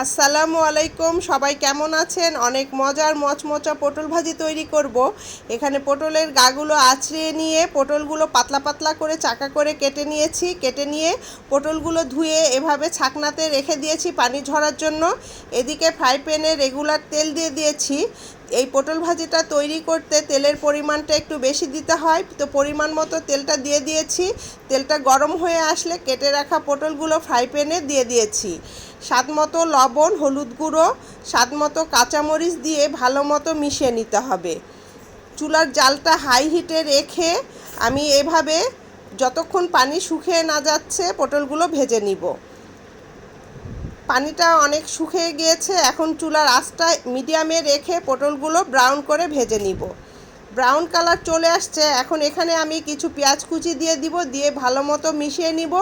আসসালামু আলাইকুম, সবাই কেমন আছেন? অনেক মজার মচমচা পটল ভাজি তৈরি করব। এখানে পটলের গাগুলো আছড়িয়ে নিয়ে পটলগুলো পাতলা পাতলা করে চাকা করে কেটে নিয়েছি। কেটে নিয়ে পটলগুলো ধুয়ে এভাবে ছাকনাতে রেখে দিয়েছি পানি ঝরার জন্য। এদিকে ফ্রাই প্যানে রেগুলার তেল দিয়ে দিয়েছি। এই পটল ভাজিটা তৈরি করতে তেলের পরিমাণটা একটু বেশি দিতে হয়। তো পরিমাণ মতো তেলটা দিয়ে দিয়েছি। তেলটা গরম হয়ে আসলে কেটে রাখা পটলগুলো ফ্রাই প্যানে দিয়ে দিয়েছি। স্বাদ মতো লবণ, হলুদ গুঁড়ো, স্বাদ মতো কাঁচামরিচ দিয়ে ভালো মতো মিশিয়ে নিতে হবে। চুলার জালটা হাই হিটে রেখে আমি এভাবে যতক্ষণ পানি শুকিয়ে না যাচ্ছে পটলগুলো ভেজে নিব। পানিটা অনেক শুকিয়ে গিয়েছে, এখন চুলার আঁচটা মিডিয়ামে রেখে পটলগুলো ব্রাউন করে ভেজে নিব। ব্রাউন কালার চলে আসছে, এখন এখানে আমি কিছু পেঁয়াজ কুচি দিয়ে দিব, দিয়ে ভালো মতো মিশিয়ে নিব।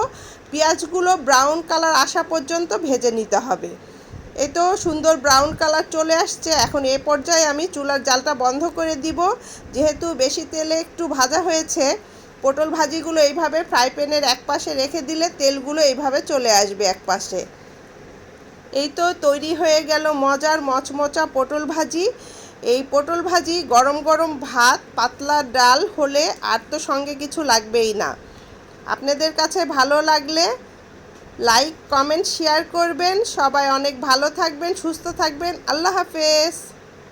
পেঁয়াজগুলো ব্রাউন কালার আসা পর্যন্ত ভেজে নিতে হবে। এ তো সুন্দর ব্রাউন কালার চলে আসছে, এখন এ পর্যায়ে আমি চুলার জালটা বন্ধ করে দিব। যেহেতু বেশি তেলে একটু ভাজা হয়েছে, পটল ভাজিগুলো এইভাবে ফ্রাই প্যানের এক পাশে রেখে দিলে তেলগুলো এইভাবে চলে আসবে এক পাশে এই তো তৈরি হয়ে গেল মজার মচমচা পটল ভাজি। এই পটল ভাজি গরম গরম ভাত, পাতলা ডাল হলে আর তো সঙ্গে কিছু লাগবেই না। আপনাদের কাছে ভালো লাগলে লাইক, কমেন্ট, শেয়ার করবেন। সবাই অনেক ভালো থাকবেন, সুস্থ থাকবেন। আল্লাহ হাফেজ।